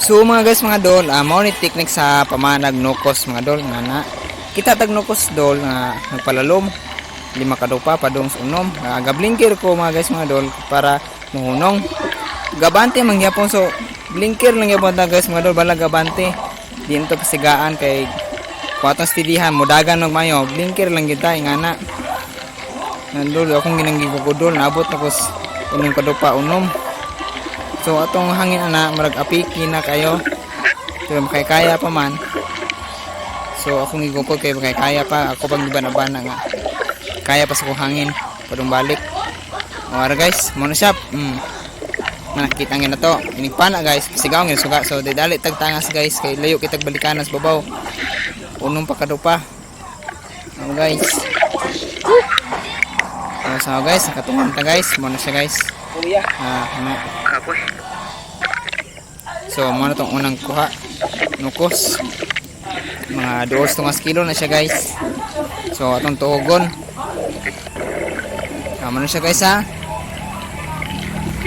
So mga guys mga dol, uh, mao ni technique sa pamanag nukos mga dol nga na kita tag nukos dol nga nagpalalom lima ka pa padung sa unom. Uh, gablinkir ko mga guys mga dol para muhunong. Gabante man gyapon so blinker lang gyapon ta guys mga dol bala gabante. Di to pasigaan kay kuwatong stidihan mudagan og mayo blinker lang ta nga na. Nandol akong ginanggi ko dol naabot na ko sa unom ka pa unom. So atong hangin ana marag apiki na kayo. Pero kay kaya pa man. So akong igukod kay kay kaya pa ako pang bana-bana nga. Kaya pa sa kong hangin padung balik. Ora guys, mo na siya. Mm. Nakita ngin na to. Inigpana guys, sigaw ngin suga. So didali tag tangas guys kay layo kitag balikanas babaw. Unong pa kadupa. Oh guys. Oh, so guys, nakatungan ta guys. Mo na siya guys. Kuya. Ah, ano. So, mo na itong unang kuha. Nukos. Mga doors tungas kilo na siya guys. So, atong tuogon. Tama na siya guys ha.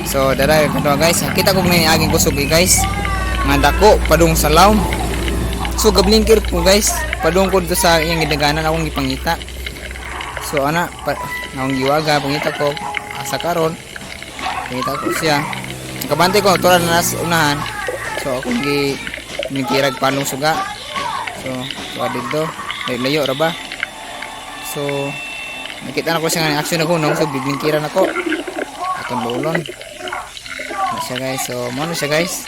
So, dara kadwa guys. Kita ko yung aging kusog eh, guys. Nga dako, padung sa laom. So, gablinkir ko guys. Padung ko dito sa iyang gidaganan akong gipangita. So, ana, pa, akong giwaga, pangita ko. Asa karon Pangita ko siya. Kabante ko, tulad na nas unahan. So, akong gi nagkirag panong suga. So, tuwa dito. Layo, ra ba? So, nakita na ko siya nga action na hunong. So, biblingkiran ako. Atong lulon. Na siya guys. So, mo siya guys.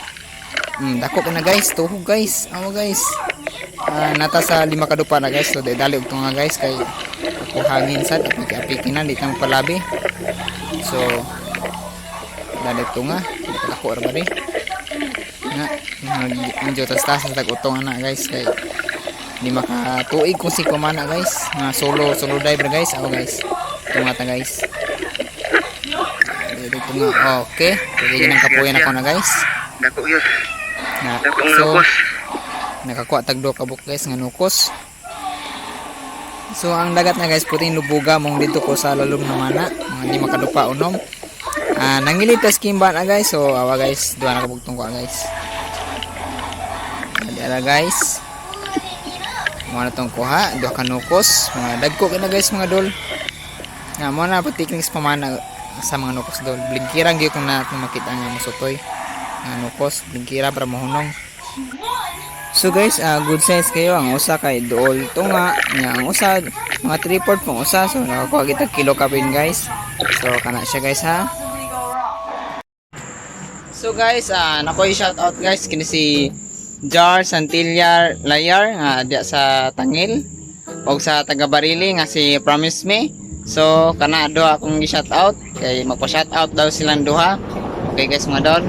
Hmm, dako ka na guys. Tuhog guys. Amo guys. Ah, nata sa lima kadupa na guys. So, dali og nga guys. Kay ako hangin sad. Apiki-apiki na. Di tang palabi. So, dali ito nga. Ako ra ba rin? nga medyo tas-tas sa tag-utong ana guys. Kay di makatuig kung si kumana guys. Nga solo solo diver guys. Ako guys. Tunga ta guys. Dito nga. Okay. Pwede nang kapuyan ako na guys. Dako yun. Dakong so nakakuha tag do kabuk guys nga nukos. So ang dagat na guys puting lubuga mong dito ko sa lalom na mana mga di makadupa unom ah nangilitas kimba na guys. So awa guys. Duha na kabugtong ko ah, guys. Dara guys. Mga na tong kuha. Duha ka nukos. Mga dagko ka na guys mga dol. Nga mo na patikings pamana sa mga nukos dol. Bligkirang gyud kung na makita nga musutoy nga nukos. Bligkira para mahunong So guys, ah, good size kayo. Ang usa kay dool tunga. Nga ang usa mga 3 port pang usa. So nakakuha kita kilo kapin guys. So kana siya guys ha. So guys, ah nakoy shout out guys kini si Jar Santillar Layar nga diya sa Tangil og sa taga Barili nga si Promise Me. So kana do akong gi-shout out kay magpa-shout out daw silang duha. Okay guys mga dol.